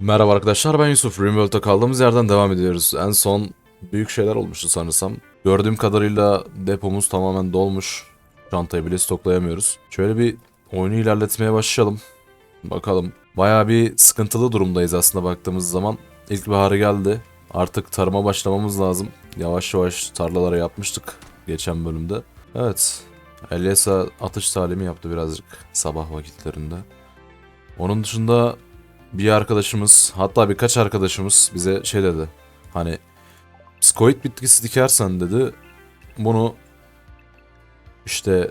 Merhaba arkadaşlar ben Yusuf. Rimworld'da kaldığımız yerden devam ediyoruz. En son büyük şeyler olmuştu sanırsam. Gördüğüm kadarıyla depomuz tamamen dolmuş. Çantayı bile stoklayamıyoruz. Şöyle bir oyunu ilerletmeye başlayalım. Bakalım. Bayağı bir sıkıntılı durumdayız aslında baktığımız zaman. İlkbaharı geldi. Artık tarıma başlamamız lazım. Yavaş yavaş tarlalara yapmıştık geçen bölümde. Evet. Eliasa atış talimi yaptı birazcık sabah vakitlerinde. Onun dışında bir arkadaşımız hatta birkaç arkadaşımız bize şey dedi. Hani skoit bitkisi dikersen dedi bunu işte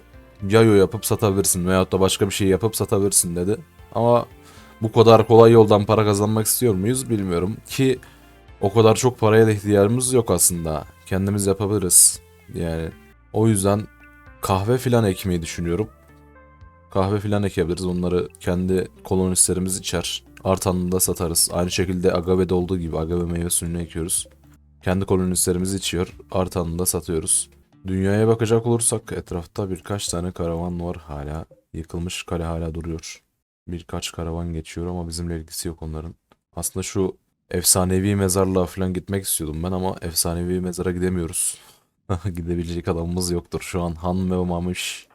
yayo yapıp satabilirsin veyahut da başka bir şey yapıp satabilirsin dedi. Ama bu kadar kolay yoldan para kazanmak istiyor muyuz bilmiyorum ki o kadar çok paraya da ihtiyacımız yok aslında. Kendimiz yapabiliriz. Yani o yüzden kahve filan ekmeyi düşünüyorum. Kahve filan ekebiliriz. Onları kendi kolonistlerimiz içer. Artanını da satarız. Aynı şekilde agave'de olduğu gibi agave meyve suyunu ekiyoruz. Kendi kolonistlerimiz içiyor. Artanını da satıyoruz. Dünyaya bakacak olursak etrafta birkaç tane karavan var hala. Yıkılmış kale hala duruyor. Birkaç karavan geçiyor ama bizimle ilgisi yok onların. Aslında şu efsanevi mezarlığa falan gitmek istiyordum ben ama efsanevi mezara gidemiyoruz. Gidebilecek adamımız yoktur. Şu an Han ve Mamiş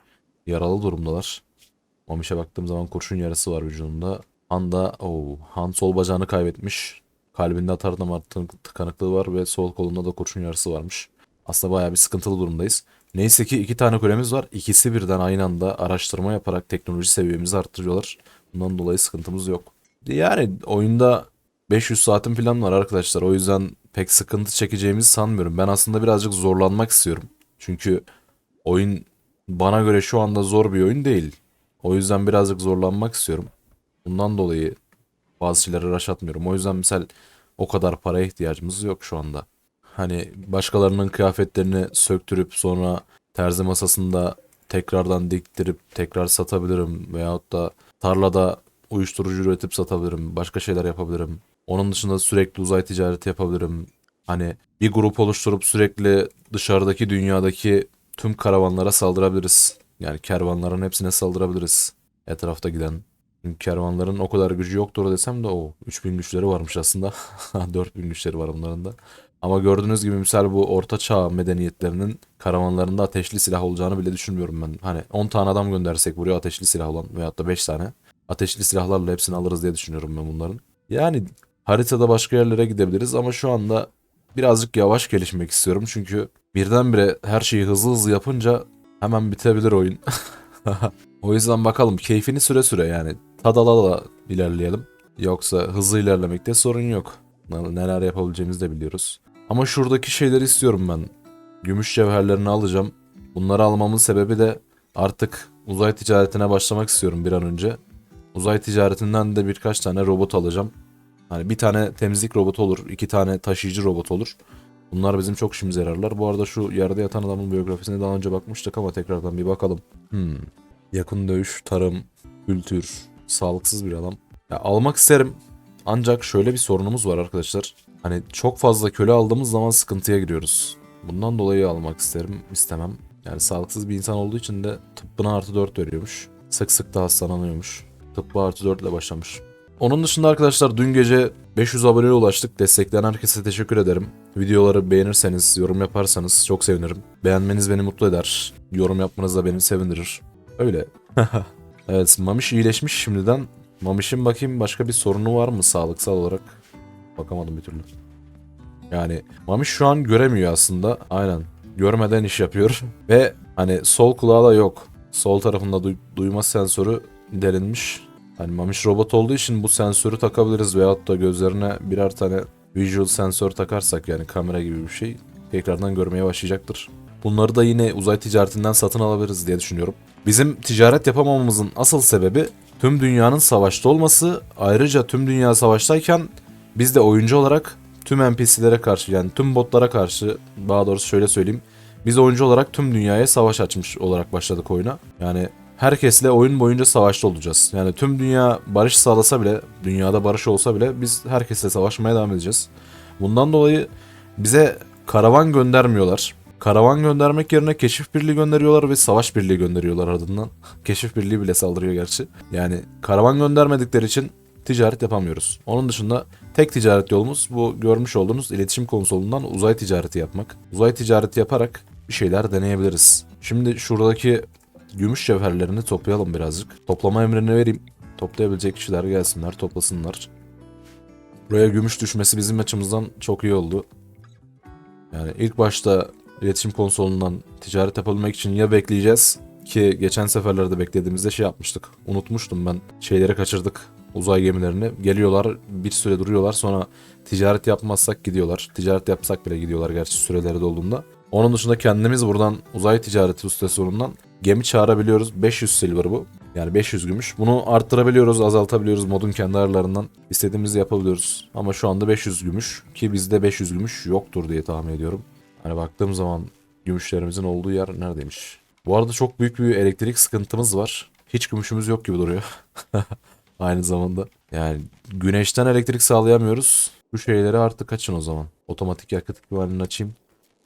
yaralı durumdalar. Mamiş'e baktığım zaman kurşun yarası var vücudunda. Han da oo, Han sol bacağını kaybetmiş. Kalbinde atar damar tık- tıkanıklığı var ve sol kolunda da kurşun yarası varmış. Aslında bayağı bir sıkıntılı durumdayız. Neyse ki iki tane kulemiz var. İkisi birden aynı anda araştırma yaparak teknoloji seviyemizi arttırıyorlar. Bundan dolayı sıkıntımız yok. Yani oyunda 500 saatim falan var arkadaşlar. O yüzden pek sıkıntı çekeceğimizi sanmıyorum. Ben aslında birazcık zorlanmak istiyorum. Çünkü oyun bana göre şu anda zor bir oyun değil. O yüzden birazcık zorlanmak istiyorum. Bundan dolayı bazı şeylere rush atmıyorum. O yüzden misal o kadar paraya ihtiyacımız yok şu anda. Hani başkalarının kıyafetlerini söktürüp sonra terzi masasında tekrardan diktirip tekrar satabilirim. Veyahut da tarlada uyuşturucu üretip satabilirim. Başka şeyler yapabilirim. Onun dışında sürekli uzay ticareti yapabilirim. Hani bir grup oluşturup sürekli dışarıdaki dünyadaki tüm karavanlara saldırabiliriz. Yani kervanların hepsine saldırabiliriz. Etrafta giden. Çünkü kervanların o kadar gücü yoktur desem de o 3000 güçleri varmış aslında. 4000 güçleri var onların da. Ama gördüğünüz gibi misal bu orta çağ medeniyetlerinin karavanlarında ateşli silah olacağını bile düşünmüyorum ben. Hani 10 tane adam göndersek buraya ateşli silah olan veyahut da 5 tane. Ateşli silahlarla hepsini alırız diye düşünüyorum ben bunların. Yani haritada başka yerlere gidebiliriz ama şu anda birazcık yavaş gelişmek istiyorum. Çünkü birdenbire her şeyi hızlı hızlı yapınca hemen bitebilir oyun. o yüzden bakalım keyfini süre süre yani tadala da ilerleyelim. Yoksa hızlı ilerlemekte sorun yok. Neler yapabileceğimizi de biliyoruz. Ama şuradaki şeyleri istiyorum ben. Gümüş cevherlerini alacağım. Bunları almamın sebebi de artık uzay ticaretine başlamak istiyorum bir an önce. Uzay ticaretinden de birkaç tane robot alacağım. Hani bir tane temizlik robotu olur, iki tane taşıyıcı robot olur. Bunlar bizim çok işimize yararlar. Bu arada şu yerde yatan adamın biyografisine daha önce bakmıştık ama tekrardan bir bakalım. Hmm. Yakın dövüş, tarım, kültür, sağlıksız bir adam. Ya almak isterim. Ancak şöyle bir sorunumuz var arkadaşlar. Hani çok fazla köle aldığımız zaman sıkıntıya giriyoruz. Bundan dolayı almak isterim, istemem. Yani sağlıksız bir insan olduğu için de tıbbına artı 4 veriyormuş. Sık sık da hastalanıyormuş. Tıbba artı 4 ile başlamış. Onun dışında arkadaşlar dün gece 500 aboneye ulaştık. Destekleyen herkese teşekkür ederim. Videoları beğenirseniz, yorum yaparsanız çok sevinirim. Beğenmeniz beni mutlu eder. Yorum yapmanız da beni sevindirir. Öyle. evet, Mamiş iyileşmiş şimdiden. Mamiş'in bakayım başka bir sorunu var mı sağlıksal olarak? Bakamadım bir türlü. Yani Mamiş şu an göremiyor aslında. Aynen. Görmeden iş yapıyor. Ve hani sol kulağı da yok. Sol tarafında duy- duyma sensörü delinmiş. Hani Mamiş robot olduğu için bu sensörü takabiliriz veyahut da gözlerine birer tane visual sensör takarsak yani kamera gibi bir şey tekrardan görmeye başlayacaktır. Bunları da yine uzay ticaretinden satın alabiliriz diye düşünüyorum. Bizim ticaret yapamamamızın asıl sebebi tüm dünyanın savaşta olması. Ayrıca tüm dünya savaştayken biz de oyuncu olarak tüm NPC'lere karşı yani tüm botlara karşı daha doğrusu şöyle söyleyeyim. Biz oyuncu olarak tüm dünyaya savaş açmış olarak başladık oyuna. Yani herkesle oyun boyunca savaşta olacağız. Yani tüm dünya barış sağlasa bile, dünyada barış olsa bile biz herkesle savaşmaya devam edeceğiz. Bundan dolayı bize karavan göndermiyorlar. Karavan göndermek yerine keşif birliği gönderiyorlar ve savaş birliği gönderiyorlar ardından. keşif birliği bile saldırıyor gerçi. Yani karavan göndermedikleri için ticaret yapamıyoruz. Onun dışında tek ticaret yolumuz bu görmüş olduğunuz iletişim konsolundan uzay ticareti yapmak. Uzay ticareti yaparak bir şeyler deneyebiliriz. Şimdi şuradaki gümüş cevherlerini toplayalım birazcık. Toplama emrini vereyim. Toplayabilecek kişiler gelsinler, toplasınlar. Buraya gümüş düşmesi bizim açımızdan çok iyi oldu. Yani ilk başta iletişim konsolundan ticaret yapabilmek için ya bekleyeceğiz ki geçen seferlerde beklediğimizde şey yapmıştık. Unutmuştum ben. Şeyleri kaçırdık. Uzay gemilerini. Geliyorlar bir süre duruyorlar sonra ticaret yapmazsak gidiyorlar. Ticaret yapsak bile gidiyorlar gerçi süreleri dolduğunda. Onun dışında kendimiz buradan uzay ticareti istasyonundan gemi çağırabiliyoruz. 500 silver bu. Yani 500 gümüş. Bunu arttırabiliyoruz, azaltabiliyoruz modun kendi ayarlarından. istediğimizi yapabiliyoruz. Ama şu anda 500 gümüş ki bizde 500 gümüş yoktur diye tahmin ediyorum. Hani baktığım zaman gümüşlerimizin olduğu yer neredeymiş? Bu arada çok büyük bir elektrik sıkıntımız var. Hiç gümüşümüz yok gibi duruyor. Aynı zamanda. Yani güneşten elektrik sağlayamıyoruz. Bu şeyleri artık açın o zaman. Otomatik yakıt güvenliğini açayım.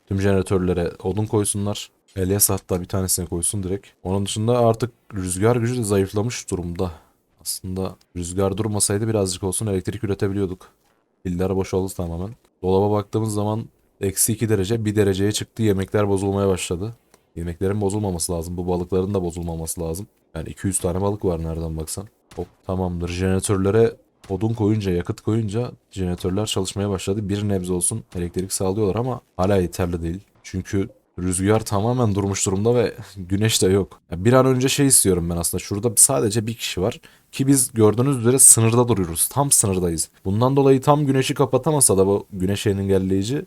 Tüm jeneratörlere odun koysunlar. Elias hatta bir tanesine koysun direkt. Onun dışında artık rüzgar gücü de zayıflamış durumda. Aslında rüzgar durmasaydı birazcık olsun elektrik üretebiliyorduk. Piller boşaldı tamamen. Dolaba baktığımız zaman eksi 2 derece 1 dereceye çıktı. Yemekler bozulmaya başladı. Yemeklerin bozulmaması lazım. Bu balıkların da bozulmaması lazım. Yani 200 tane balık var nereden baksan. Hop tamamdır. Jeneratörlere odun koyunca, yakıt koyunca jeneratörler çalışmaya başladı. Bir nebze olsun elektrik sağlıyorlar ama hala yeterli değil. Çünkü rüzgar tamamen durmuş durumda ve güneş de yok. Ya bir an önce şey istiyorum ben aslında. Şurada sadece bir kişi var. Ki biz gördüğünüz üzere sınırda duruyoruz. Tam sınırdayız. Bundan dolayı tam güneşi kapatamasa da bu güneş engelleyici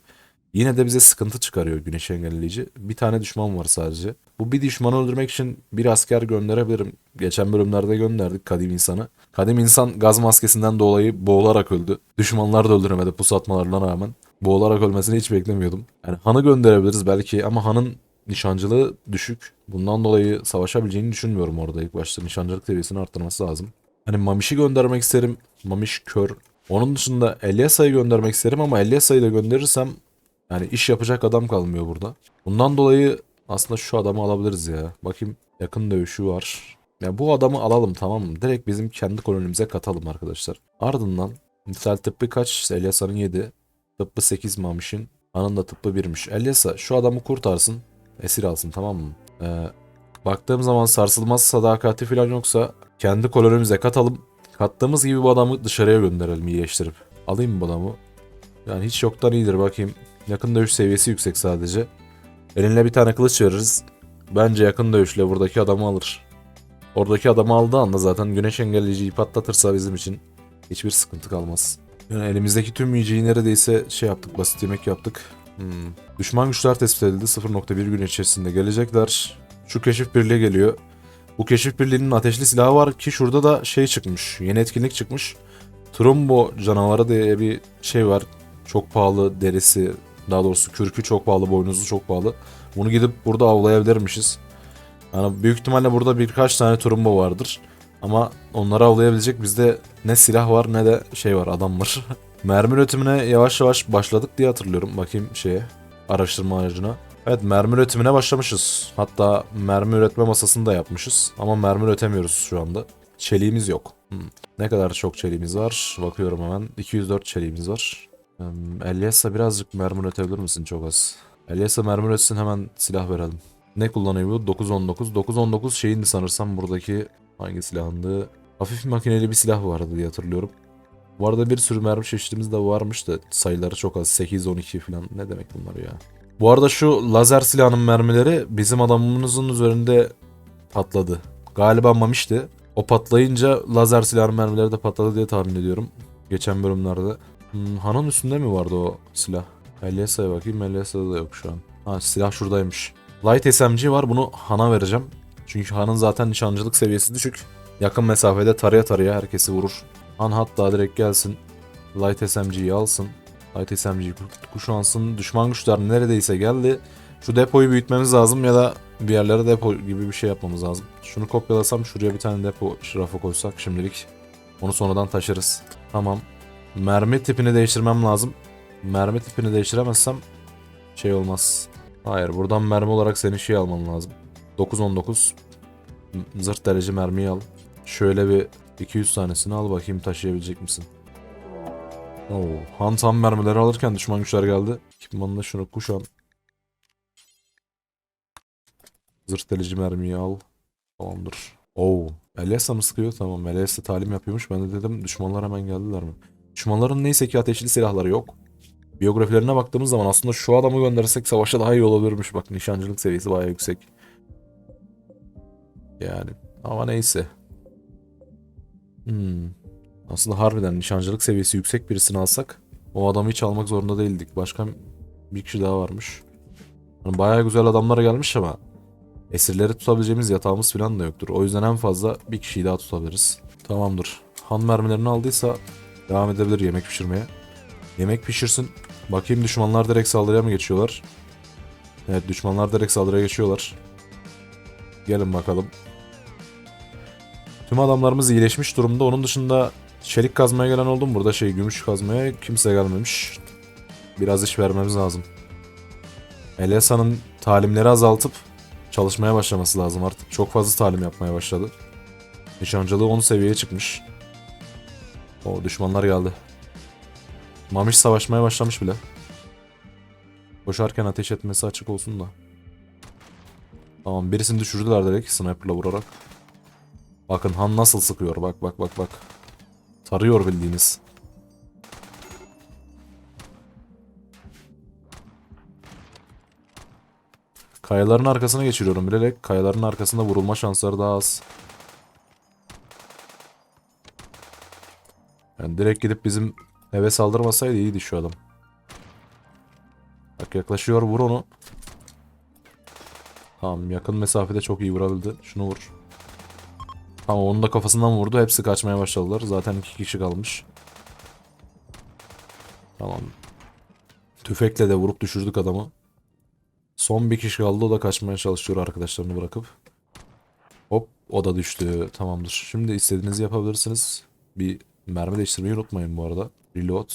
Yine de bize sıkıntı çıkarıyor güneş engelleyici. Bir tane düşman var sadece. Bu bir düşmanı öldürmek için bir asker gönderebilirim. Geçen bölümlerde gönderdik kadim insanı. Kadim insan gaz maskesinden dolayı boğularak öldü. Düşmanlar da öldüremedi pusatmalarına rağmen. Boğularak ölmesini hiç beklemiyordum. Yani Han'ı gönderebiliriz belki ama Han'ın nişancılığı düşük. Bundan dolayı savaşabileceğini düşünmüyorum orada ilk başta. Nişancılık seviyesini arttırması lazım. Hani Mamiş'i göndermek isterim. Mamiş kör. Onun dışında Eliasa'yı göndermek isterim ama Eliasa'yı da gönderirsem yani iş yapacak adam kalmıyor burada. Bundan dolayı aslında şu adamı alabiliriz ya. Bakayım yakın dövüşü var. Ya bu adamı alalım tamam mı? Direkt bizim kendi kolonimize katalım arkadaşlar. Ardından misal tıbbı kaç? Elyasa'nın 7. Tıbbı 8 Mamiş'in. Anın da tıbbı 1'miş. Elyasa şu adamı kurtarsın. Esir alsın tamam mı? Ee, baktığım zaman sarsılmaz sadakati falan yoksa kendi kolonimize katalım. Kattığımız gibi bu adamı dışarıya gönderelim iyileştirip. Alayım mı bu adamı? Yani hiç yoktan iyidir bakayım. Yakın dövüş seviyesi yüksek sadece. Eline bir tane kılıç veririz. Bence yakın dövüşle buradaki adamı alır. Oradaki adamı aldığı anda zaten güneş engelleyiciyi patlatırsa bizim için hiçbir sıkıntı kalmaz. Yani elimizdeki tüm yiyeceği neredeyse şey yaptık, basit yemek yaptık. Hmm. Düşman güçler tespit edildi. 0.1 gün içerisinde gelecekler. Şu keşif birliği geliyor. Bu keşif birliğinin ateşli silahı var ki şurada da şey çıkmış. Yeni etkinlik çıkmış. Trumbo canavarı diye bir şey var. Çok pahalı derisi, daha doğrusu kürkü çok pahalı, boynuzu çok pahalı. Bunu gidip burada avlayabilirmişiz. Yani büyük ihtimalle burada birkaç tane turumbo vardır. Ama onları avlayabilecek bizde ne silah var ne de şey var adam var. mermi üretimine yavaş yavaş başladık diye hatırlıyorum. Bakayım şeye araştırma aracına. Evet mermi üretimine başlamışız. Hatta mermi üretme masasını da yapmışız. Ama mermi üretemiyoruz şu anda. Çeliğimiz yok. Hmm. Ne kadar çok çeliğimiz var? Bakıyorum hemen. 204 çeliğimiz var. Um, Elyas'a birazcık mermi üretebilir misin çok az? Elyas'a mermi üretsin hemen silah verelim. Ne kullanıyor bu? 919. 919 şeyindi sanırsam buradaki hangi silahındı? Hafif makineli bir silah vardı diye hatırlıyorum. Bu arada bir sürü mermi çeşitimiz de varmış da sayıları çok az. 8-12 falan. Ne demek bunlar ya? Bu arada şu lazer silahının mermileri bizim adamımızın üzerinde patladı. Galiba Mamiş'ti. O patlayınca lazer silahının mermileri de patladı diye tahmin ediyorum. Geçen bölümlerde. Hmm, Han'ın üstünde mi vardı o silah? Eliasa'ya bakayım. Eliasa'da da yok şu an. Ha silah şuradaymış. Light SMG var. Bunu Han'a vereceğim. Çünkü Han'ın zaten nişancılık seviyesi düşük. Yakın mesafede taraya taraya herkesi vurur. Han hatta direkt gelsin. Light SMG'yi alsın. Light SMG'yi kuşansın. Düşman güçler neredeyse geldi. Şu depoyu büyütmemiz lazım ya da bir yerlere depo gibi bir şey yapmamız lazım. Şunu kopyalasam şuraya bir tane depo şurafa koysak şimdilik. Onu sonradan taşırız. Tamam. Mermi tipini değiştirmem lazım. Mermi tipini değiştiremezsem şey olmaz. Hayır buradan mermi olarak senin şey alman lazım. 919 zırt derece mermiyi al. Şöyle bir 200 tanesini al bakayım taşıyabilecek misin? Oo, Han tam mermileri alırken düşman güçler geldi. Ekipmanla şunu kuşan. Zırh delici mermiyi al. Tamamdır. Oo, Elias'a mı sıkıyor? Tamam, Elias'a talim yapıyormuş. Ben de dedim düşmanlar hemen geldiler mi? Düşmanların neyse ki ateşli silahları yok. Biyografilerine baktığımız zaman aslında şu adamı göndersek savaşa daha iyi olabilirmiş. Bak nişancılık seviyesi bayağı yüksek. Yani ama neyse. Hmm. Aslında harbiden nişancılık seviyesi yüksek birisini alsak o adamı hiç almak zorunda değildik. Başka bir kişi daha varmış. Yani bayağı güzel adamlar gelmiş ama esirleri tutabileceğimiz yatağımız falan da yoktur. O yüzden en fazla bir kişiyi daha tutabiliriz. Tamamdır. Han mermilerini aldıysa devam edebilir yemek pişirmeye. Yemek pişirsin. Bakayım düşmanlar direkt saldırıya mı geçiyorlar? Evet düşmanlar direkt saldırıya geçiyorlar. Gelin bakalım. Tüm adamlarımız iyileşmiş durumda. Onun dışında çelik kazmaya gelen oldu mu? Burada şey gümüş kazmaya kimse gelmemiş. Biraz iş vermemiz lazım. Eliasa'nın talimleri azaltıp çalışmaya başlaması lazım artık. Çok fazla talim yapmaya başladı. Nişancılığı 10 seviyeye çıkmış. O düşmanlar geldi. Mamiş savaşmaya başlamış bile. Koşarken ateş etmesi açık olsun da. Tamam birisini düşürdüler direkt sniperla vurarak. Bakın Han nasıl sıkıyor bak bak bak bak. Tarıyor bildiğiniz. Kayaların arkasına geçiriyorum bilerek. Kayaların arkasında vurulma şansları daha az. Yani direkt gidip bizim eve saldırmasaydı iyiydi şu adam. Bak yaklaşıyor vur onu. Tamam yakın mesafede çok iyi vurabildi. Şunu vur. Tamam onun da kafasından vurdu. Hepsi kaçmaya başladılar. Zaten iki kişi kalmış. Tamam. Tüfekle de vurup düşürdük adamı. Son bir kişi kaldı. O da kaçmaya çalışıyor arkadaşlarını bırakıp. Hop o da düştü. Tamamdır. Şimdi istediğinizi yapabilirsiniz. Bir mermi değiştirmeyi unutmayın bu arada. Reload.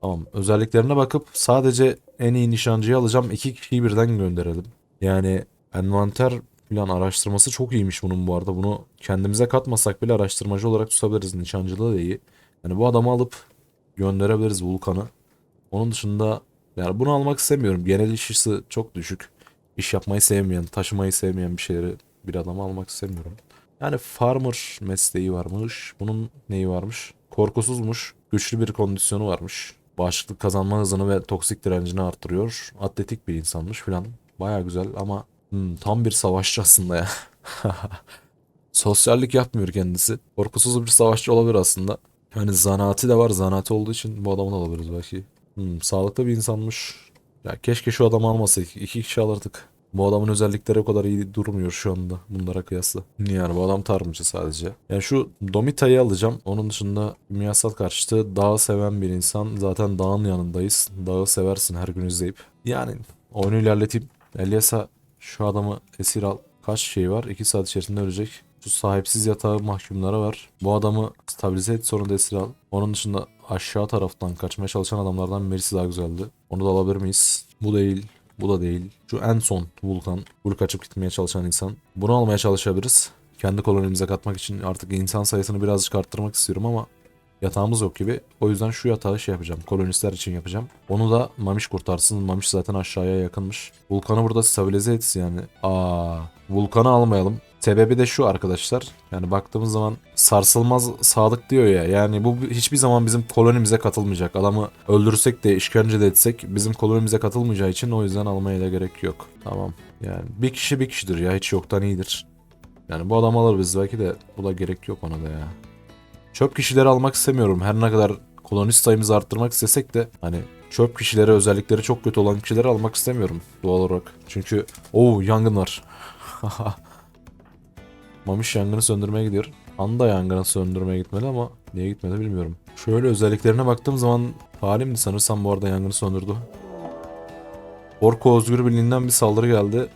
Tamam. Özelliklerine bakıp sadece en iyi nişancıyı alacağım. İki kişiyi birden gönderelim. Yani envanter plan araştırması çok iyiymiş bunun bu arada. Bunu kendimize katmasak bile araştırmacı olarak tutabiliriz. Nişancılığı da iyi. Yani bu adamı alıp gönderebiliriz Vulkan'ı. Onun dışında yani bunu almak istemiyorum. Genel iş ısı çok düşük. İş yapmayı sevmeyen, taşımayı sevmeyen bir şeyleri bir adamı almak istemiyorum. Yani farmer mesleği varmış. Bunun neyi varmış? Korkusuzmuş. Güçlü bir kondisyonu varmış. Bağışıklık kazanma hızını ve toksik direncini arttırıyor. Atletik bir insanmış filan. Baya güzel ama hmm, tam bir savaşçı aslında ya. Sosyallik yapmıyor kendisi. Korkusuz bir savaşçı olabilir aslında. Yani zanaati de var. Zanaati olduğu için bu adamı da alabiliriz belki. Hmm, sağlıklı bir insanmış. Ya keşke şu adamı almasaydık. İki kişi alırdık. Bu adamın özellikleri o kadar iyi durmuyor şu anda bunlara kıyasla. Yani bu adam tarımcı sadece. Yani şu Domita'yı alacağım. Onun dışında kimyasal karşıtı dağı seven bir insan. Zaten dağın yanındayız. Dağı seversin her gün izleyip. Yani oyunu ilerleteyim. Elias'a şu adamı esir al. Kaç şey var? 2 saat içerisinde ölecek. Şu sahipsiz yatağı mahkumlara var. Bu adamı stabilize et sonra da esir al. Onun dışında aşağı taraftan kaçmaya çalışan adamlardan birisi daha güzeldi. Onu da alabilir miyiz? Bu değil. Bu da değil. Şu en son Vulkan. Vur kaçıp gitmeye çalışan insan. Bunu almaya çalışabiliriz. Kendi kolonimize katmak için artık insan sayısını birazcık arttırmak istiyorum ama yatağımız yok gibi. O yüzden şu yatağı şey yapacağım. Kolonistler için yapacağım. Onu da Mamiş kurtarsın. Mamiş zaten aşağıya yakınmış. Vulkan'ı burada stabilize etsin yani. Aa, Vulkan'ı almayalım. Sebebi de şu arkadaşlar. Yani baktığımız zaman sarsılmaz sadık diyor ya. Yani bu hiçbir zaman bizim kolonimize katılmayacak. Adamı öldürsek de işkence de etsek bizim kolonimize katılmayacağı için o yüzden almaya da gerek yok. Tamam. Yani bir kişi bir kişidir ya. Hiç yoktan iyidir. Yani bu adam alır biz belki de bu da gerek yok ona da ya. Çöp kişileri almak istemiyorum. Her ne kadar kolonist sayımızı arttırmak istesek de hani çöp kişileri özellikleri çok kötü olan kişileri almak istemiyorum doğal olarak. Çünkü o yangın var. Mamiş yangını söndürmeye gidiyor. Anda yangını söndürmeye gitmeli ama niye gitmedi bilmiyorum. Şöyle özelliklerine baktığım zaman halimdi sanırsam bu arada yangını söndürdü. Orko Özgür Birliği'nden bir saldırı geldi.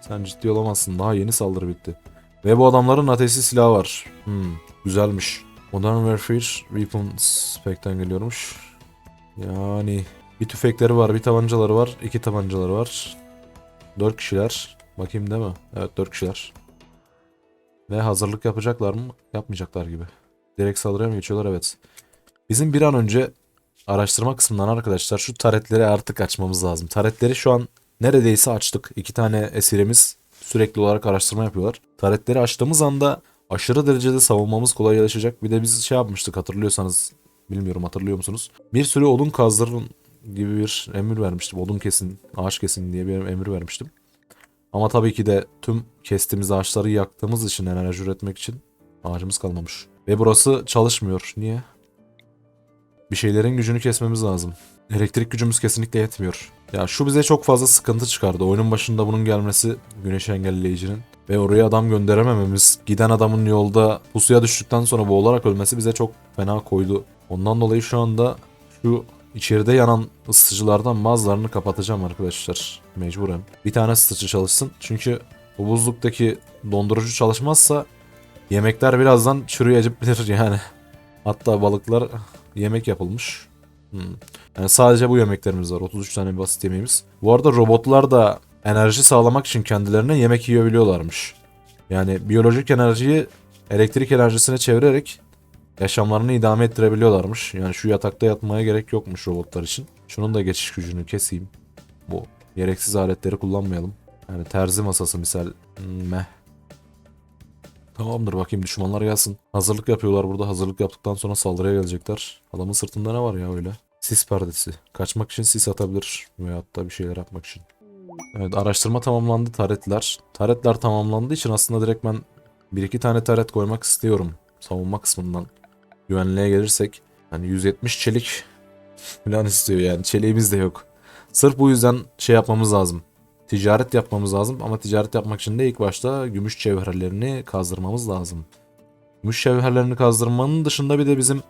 Sen ciddi olamazsın. Daha yeni saldırı bitti. Ve bu adamların ateşli silahı var. Hmm, güzelmiş. Modern Warfare Weapons Spec'ten geliyormuş. Yani bir tüfekleri var, bir tabancaları var, iki tabancaları var. Dört kişiler. Bakayım değil mi? Evet dört kişiler. Ve hazırlık yapacaklar mı? Yapmayacaklar gibi. Direkt saldırıya mı geçiyorlar? Evet. Bizim bir an önce araştırma kısmından arkadaşlar şu taretleri artık açmamız lazım. Taretleri şu an neredeyse açtık. İki tane esirimiz sürekli olarak araştırma yapıyorlar. Taretleri açtığımız anda aşırı derecede savunmamız kolaylaşacak. Bir de biz şey yapmıştık hatırlıyorsanız bilmiyorum hatırlıyor musunuz? Bir sürü odun kazdırın gibi bir emir vermiştim. Odun kesin, ağaç kesin diye bir emir vermiştim. Ama tabii ki de tüm kestiğimiz ağaçları yaktığımız için enerji üretmek için ağacımız kalmamış. Ve burası çalışmıyor. Niye? Bir şeylerin gücünü kesmemiz lazım. Elektrik gücümüz kesinlikle yetmiyor. Ya şu bize çok fazla sıkıntı çıkardı. Oyunun başında bunun gelmesi güneş engelleyicinin ve oraya adam gönderemememiz, giden adamın yolda pusuya düştükten sonra boğularak ölmesi bize çok fena koydu. Ondan dolayı şu anda şu içeride yanan ısıtıcılardan bazılarını kapatacağım arkadaşlar. Mecburen. Bir tane ısıtıcı çalışsın. Çünkü bu buzluktaki dondurucu çalışmazsa yemekler birazdan çürüyebilir yani. Hatta balıklar yemek yapılmış. Hmm. Yani sadece bu yemeklerimiz var. 33 tane basit yemeğimiz. Bu arada robotlar da enerji sağlamak için kendilerine yemek yiyebiliyorlarmış. Yani biyolojik enerjiyi elektrik enerjisine çevirerek yaşamlarını idame ettirebiliyorlarmış. Yani şu yatakta yatmaya gerek yokmuş robotlar için. Şunun da geçiş gücünü keseyim. Bu gereksiz aletleri kullanmayalım. Yani terzi masası misal. Hmm, Meh. Tamamdır bakayım düşmanlar gelsin. Hazırlık yapıyorlar burada. Hazırlık yaptıktan sonra saldırıya gelecekler. Adamın sırtında ne var ya öyle? Sis perdesi. Kaçmak için sis atabilir. Veyahut da bir şeyler yapmak için. Evet araştırma tamamlandı taretler. Taretler tamamlandığı için aslında direkt ben bir iki tane taret koymak istiyorum. Savunma kısmından. Güvenliğe gelirsek. Hani 170 çelik falan istiyor yani. Çeliğimiz de yok. Sırf bu yüzden şey yapmamız lazım. Ticaret yapmamız lazım ama ticaret yapmak için de ilk başta gümüş cevherlerini kazdırmamız lazım. Gümüş cevherlerini kazdırmanın dışında bir de bizim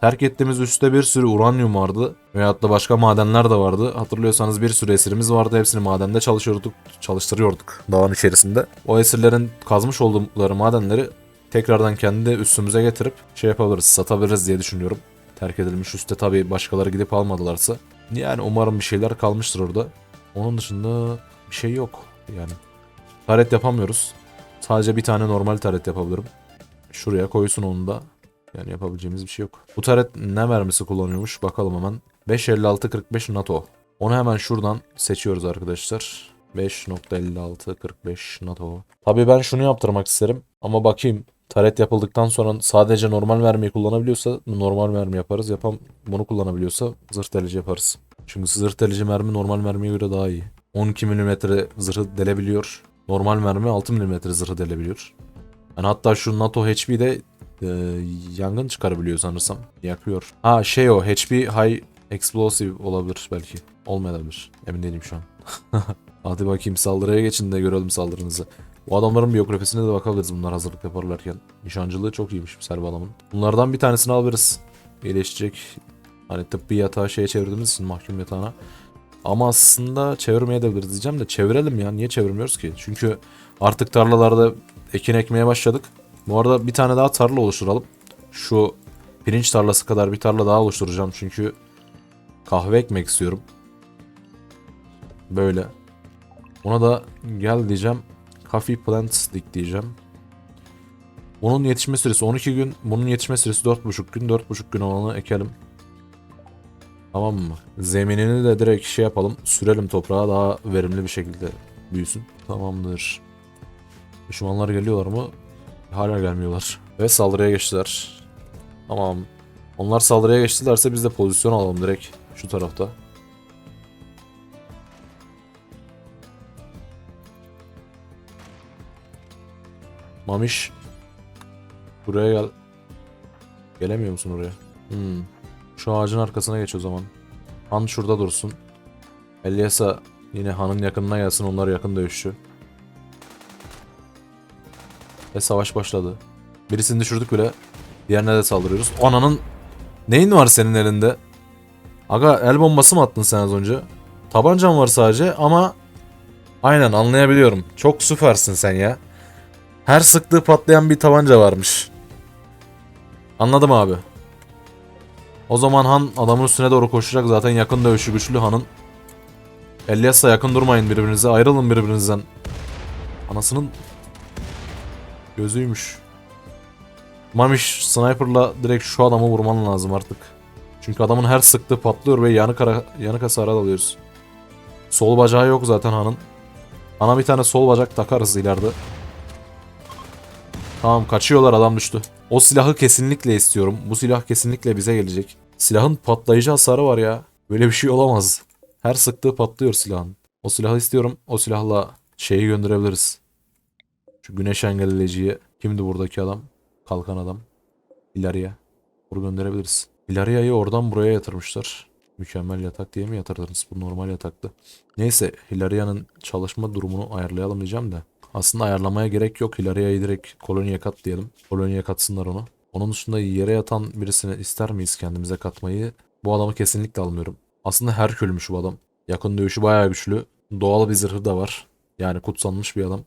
terk ettiğimiz üstte bir sürü uranyum vardı. Veyahut da başka madenler de vardı. Hatırlıyorsanız bir sürü esirimiz vardı. Hepsini madende çalışıyorduk, çalıştırıyorduk dağın içerisinde. O esirlerin kazmış oldukları madenleri tekrardan kendi üstümüze getirip şey yapabiliriz, satabiliriz diye düşünüyorum. Terk edilmiş üstte tabii başkaları gidip almadılarsa. Yani umarım bir şeyler kalmıştır orada. Onun dışında bir şey yok yani. Taret yapamıyoruz. Sadece bir tane normal taret yapabilirim. Şuraya koysun onu da. Yani yapabileceğimiz bir şey yok. Bu taret ne mermisi kullanıyormuş bakalım hemen. 5.56-45 NATO. Onu hemen şuradan seçiyoruz arkadaşlar. 5.56-45 NATO. Tabii ben şunu yaptırmak isterim. Ama bakayım taret yapıldıktan sonra sadece normal mermiyi kullanabiliyorsa normal mermi yaparız. Yapan bunu kullanabiliyorsa zırh delici yaparız. Çünkü zırh delici mermi normal mermiye göre daha iyi. 12 mm zırhı delebiliyor. Normal mermi 6 mm zırhı delebiliyor. Yani hatta şu NATO HP'de e, yangın çıkarabiliyor sanırsam. Yakıyor. Ha şey o HP High Explosive olabilir belki. Olmayabilir. Emin değilim şu an. Hadi bakayım saldırıya geçin de görelim saldırınızı. Bu adamların biyografisine de bakabiliriz bunlar hazırlık yaparlarken. Nişancılığı çok iyiymiş Serbi adamın. Bunlardan bir tanesini alırız. İyileşecek. Hani tıbbi yatağı şeye çevirdiğimiz için mahkum yatağına. Ama aslında çevirmeye de biliriz diyeceğim de çevirelim ya. Niye çevirmiyoruz ki? Çünkü artık tarlalarda ekin ekmeye başladık. Bu arada bir tane daha tarla oluşturalım. Şu pirinç tarlası kadar bir tarla daha oluşturacağım çünkü kahve ekmek istiyorum. Böyle. Ona da gel diyeceğim. Coffee plants dik diyeceğim. Bunun yetişme süresi 12 gün. Bunun yetişme süresi 4,5 gün. 4,5 gün olanı ekelim. Tamam mı? Zeminini de direkt şey yapalım. Sürelim toprağa daha verimli bir şekilde büyüsün. Tamamdır. Düşmanlar geliyorlar mı? Hala gelmiyorlar. Ve saldırıya geçtiler. Tamam. Onlar saldırıya geçtilerse biz de pozisyon alalım direkt şu tarafta. Mamiş. Buraya gel. Gelemiyor musun oraya? Hmm. Şu ağacın arkasına geç o zaman. Han şurada dursun. Elyasa yine hanın yakınına gelsin onlar yakın dövüşçü. Ve savaş başladı. Birisini düşürdük bile. Diğerine de saldırıyoruz. Ananın neyin var senin elinde? Aga el bombası mı attın sen az önce? Tabancan var sadece ama aynen anlayabiliyorum. Çok süpersin sen ya. Her sıktığı patlayan bir tabanca varmış. Anladım abi. O zaman Han adamın üstüne doğru koşacak zaten yakın dövüşü güçlü Han'ın. Elyas'la yakın durmayın birbirinize ayrılın birbirinizden. Anasının gözüymüş. Mamiş sniper'la direkt şu adamı vurman lazım artık. Çünkü adamın her sıktığı patlıyor ve yanık, ara, yanık hasara alıyoruz. Sol bacağı yok zaten Han'ın. Ana bir tane sol bacak takarız ileride. Tamam kaçıyorlar adam düştü. O silahı kesinlikle istiyorum. Bu silah kesinlikle bize gelecek. Silahın patlayıcı hasarı var ya. Böyle bir şey olamaz. Her sıktığı patlıyor silahın. O silahı istiyorum. O silahla şeyi gönderebiliriz. Şu güneş engelleyiciyi. Kimdi buradaki adam? Kalkan adam. Hilaria. Bunu gönderebiliriz. Hilaria'yı oradan buraya yatırmışlar. Mükemmel yatak diye mi yatırdınız? Bu normal yataktı. Neyse Hilaria'nın çalışma durumunu ayarlayalım diyeceğim de. Aslında ayarlamaya gerek yok. Hilaria'yı direkt koloniye kat diyelim. Koloniye katsınlar onu. Onun dışında yere yatan birisini ister miyiz kendimize katmayı? Bu adamı kesinlikle almıyorum. Aslında Herkül'müş bu adam. Yakın dövüşü bayağı güçlü. Doğal bir zırhı da var. Yani kutsanmış bir adam.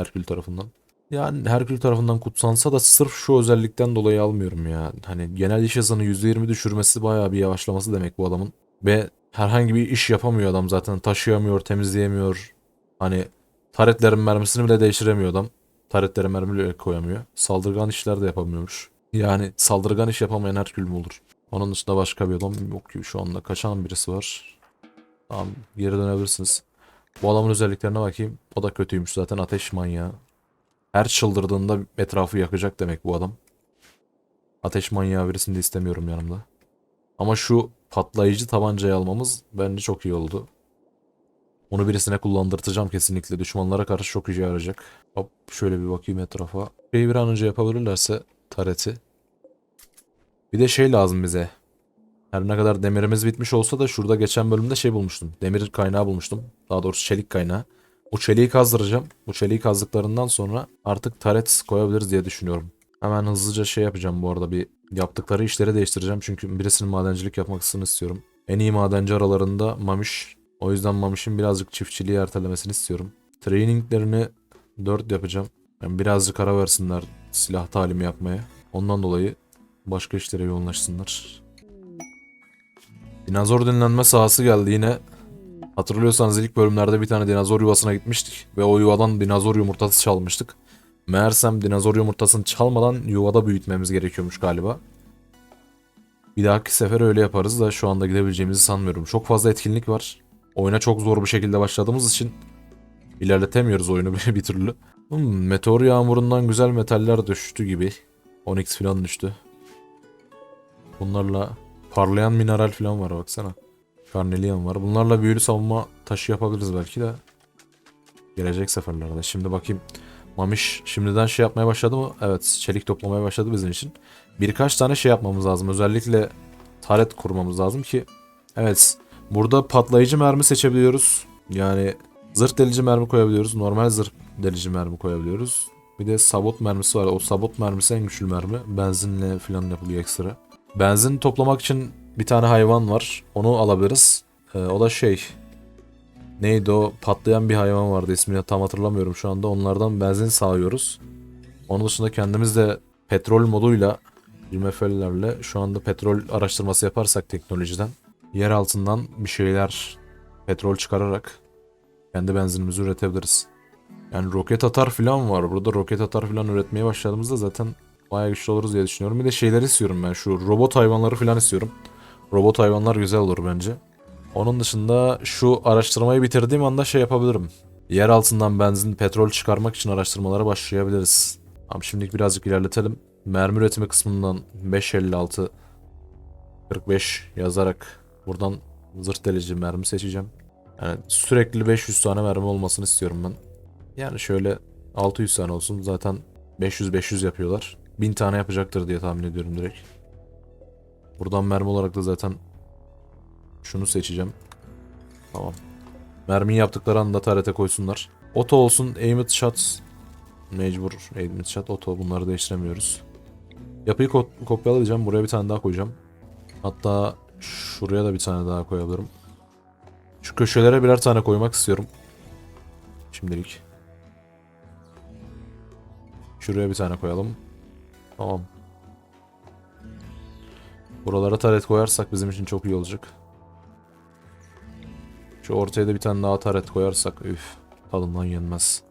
Herkül tarafından. Yani Herkül tarafından kutsansa da sırf şu özellikten dolayı almıyorum ya. Hani genel iş hızını %20 düşürmesi bayağı bir yavaşlaması demek bu adamın. Ve herhangi bir iş yapamıyor adam zaten. Taşıyamıyor, temizleyemiyor. Hani taretlerin mermisini bile değiştiremiyor adam. Taretlere mermi bile koyamıyor. Saldırgan işler de yapamıyormuş. Yani saldırgan iş yapamayan Herkül mü olur? Onun dışında başka bir adam yok gibi şu anda. Kaçan birisi var. Tamam geri dönebilirsiniz. Bu adamın özelliklerine bakayım. O da kötüymüş zaten ateş manyağı. Her çıldırdığında etrafı yakacak demek bu adam. Ateş manyağı birisini de istemiyorum yanımda. Ama şu patlayıcı tabancayı almamız bence çok iyi oldu. Onu birisine kullandırtacağım kesinlikle. Düşmanlara karşı çok işe yarayacak. Hop şöyle bir bakayım etrafa. Şeyi bir an önce yapabilirlerse tareti. Bir de şey lazım bize. Her ne kadar demirimiz bitmiş olsa da şurada geçen bölümde şey bulmuştum. Demir kaynağı bulmuştum. Daha doğrusu çelik kaynağı. Bu çeliği kazdıracağım. Bu çeliği kazdıklarından sonra artık taret koyabiliriz diye düşünüyorum. Hemen hızlıca şey yapacağım bu arada bir yaptıkları işleri değiştireceğim. Çünkü birisinin madencilik yapmasını istiyorum. En iyi madenci aralarında Mamiş. O yüzden Mamiş'in birazcık çiftçiliği ertelemesini istiyorum. Traininglerini 4 yapacağım. Yani birazcık ara versinler silah talimi yapmaya. Ondan dolayı başka işlere yoğunlaşsınlar. Dinozor dinlenme sahası geldi yine. Hatırlıyorsanız ilk bölümlerde bir tane dinozor yuvasına gitmiştik. Ve o yuvadan dinozor yumurtası çalmıştık. Meğersem dinozor yumurtasını çalmadan yuvada büyütmemiz gerekiyormuş galiba. Bir dahaki sefer öyle yaparız da şu anda gidebileceğimizi sanmıyorum. Çok fazla etkinlik var. Oyuna çok zor bir şekilde başladığımız için ilerletemiyoruz oyunu bir türlü. Hmm, meteor yağmurundan güzel metaller düştü gibi. Onyx falan düştü. Bunlarla parlayan mineral falan var baksana. Carnelian var. Bunlarla büyülü savunma taşı yapabiliriz belki de. Gelecek seferlerde. Şimdi bakayım. Mamiş şimdiden şey yapmaya başladı mı? Evet çelik toplamaya başladı bizim için. Birkaç tane şey yapmamız lazım. Özellikle taret kurmamız lazım ki. Evet. Burada patlayıcı mermi seçebiliyoruz. Yani zırh delici mermi koyabiliyoruz. Normal zırh delici mermi koyabiliyoruz. Bir de sabot mermisi var. O sabot mermisi en güçlü mermi. Benzinle falan yapılıyor ekstra. Benzin toplamak için bir tane hayvan var. Onu alabiliriz. Ee, o da şey. Neydi o? Patlayan bir hayvan vardı. ismini tam hatırlamıyorum şu anda. Onlardan benzin sağıyoruz. Onun dışında kendimiz de petrol moduyla IMF'lerle şu anda petrol araştırması yaparsak teknolojiden yer altından bir şeyler petrol çıkararak kendi benzinimizi üretebiliriz. Yani roket atar falan var. Burada roket atar falan üretmeye başladığımızda zaten bayağı güçlü oluruz diye düşünüyorum. Bir de şeyler istiyorum ben. Şu robot hayvanları falan istiyorum. Robot hayvanlar güzel olur bence. Onun dışında şu araştırmayı bitirdiğim anda şey yapabilirim. Yer altından benzin, petrol çıkarmak için araştırmalara başlayabiliriz. Ama şimdilik birazcık ilerletelim. Mermi üretimi kısmından 5.56 45 yazarak buradan zırh delici mermi seçeceğim. Yani sürekli 500 tane mermi olmasını istiyorum ben. Yani şöyle 600 tane olsun zaten 500-500 yapıyorlar. 1000 tane yapacaktır diye tahmin ediyorum direkt. Buradan mermi olarak da zaten şunu seçeceğim. Tamam. Mermiyi yaptıkları anda tarete koysunlar. Oto olsun. Aimed shot. Mecbur. Aimed shot. Oto. Bunları değiştiremiyoruz. Yapıyı ko- kopyalayacağım. Buraya bir tane daha koyacağım. Hatta şuraya da bir tane daha koyabilirim. Şu köşelere birer tane koymak istiyorum. Şimdilik. Şuraya bir tane koyalım. Tamam. Buralara taret koyarsak bizim için çok iyi olacak. Şu ortaya da bir tane daha taret koyarsak üf tadından yenmez.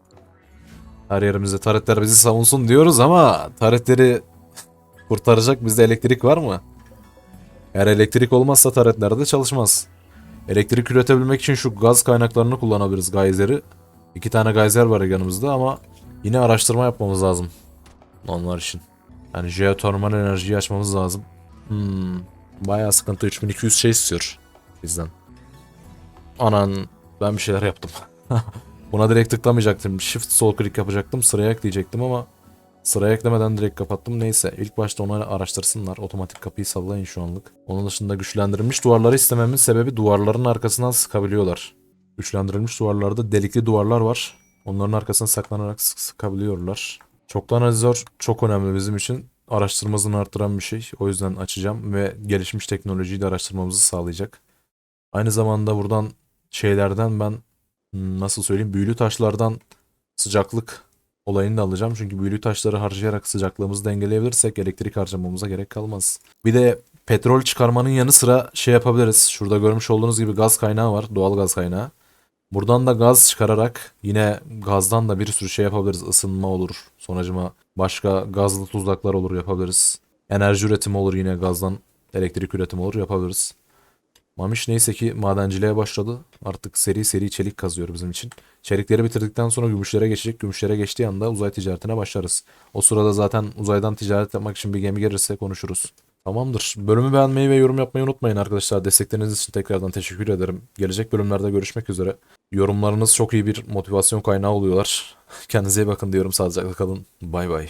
Her yerimizde taretler bizi savunsun diyoruz ama taretleri kurtaracak bizde elektrik var mı? Eğer elektrik olmazsa taretler de çalışmaz. Elektrik üretebilmek için şu gaz kaynaklarını kullanabiliriz gayzeri. İki tane gayzer var yanımızda ama yine araştırma yapmamız lazım. Onlar için. Yani jeotermal enerjiyi açmamız lazım. Hmm, bayağı sıkıntı 3200 şey istiyor bizden. Anan ben bir şeyler yaptım. Buna direkt tıklamayacaktım. Shift sol click yapacaktım. Sıraya ekleyecektim ama sıraya eklemeden direkt kapattım. Neyse ilk başta onu araştırsınlar. Otomatik kapıyı sallayın şu anlık. Onun dışında güçlendirilmiş duvarları istememin sebebi duvarların arkasından sıkabiliyorlar. Güçlendirilmiş duvarlarda delikli duvarlar var. Onların arkasına saklanarak sık- sıkabiliyorlar. Çoklu analizör çok önemli bizim için. Araştırma hızını arttıran bir şey. O yüzden açacağım ve gelişmiş teknolojiyi de araştırmamızı sağlayacak. Aynı zamanda buradan şeylerden ben hmm, nasıl söyleyeyim büyülü taşlardan sıcaklık olayını da alacağım. Çünkü büyülü taşları harcayarak sıcaklığımızı dengeleyebilirsek elektrik harcamamıza gerek kalmaz. Bir de petrol çıkarmanın yanı sıra şey yapabiliriz. Şurada görmüş olduğunuz gibi gaz kaynağı var. Doğal gaz kaynağı. Buradan da gaz çıkararak yine gazdan da bir sürü şey yapabiliriz. Isınma olur. Sonucuma başka gazlı tuzaklar olur yapabiliriz. Enerji üretimi olur yine gazdan. Elektrik üretimi olur yapabiliriz. Mamiş neyse ki madenciliğe başladı. Artık seri seri çelik kazıyor bizim için. Çelikleri bitirdikten sonra gümüşlere geçecek. Gümüşlere geçtiği anda uzay ticaretine başlarız. O sırada zaten uzaydan ticaret yapmak için bir gemi gelirse konuşuruz. Tamamdır. Bölümü beğenmeyi ve yorum yapmayı unutmayın arkadaşlar. Destekleriniz için tekrardan teşekkür ederim. Gelecek bölümlerde görüşmek üzere. Yorumlarınız çok iyi bir motivasyon kaynağı oluyorlar. Kendinize iyi bakın diyorum. Sağlıcakla kalın. Bay bay.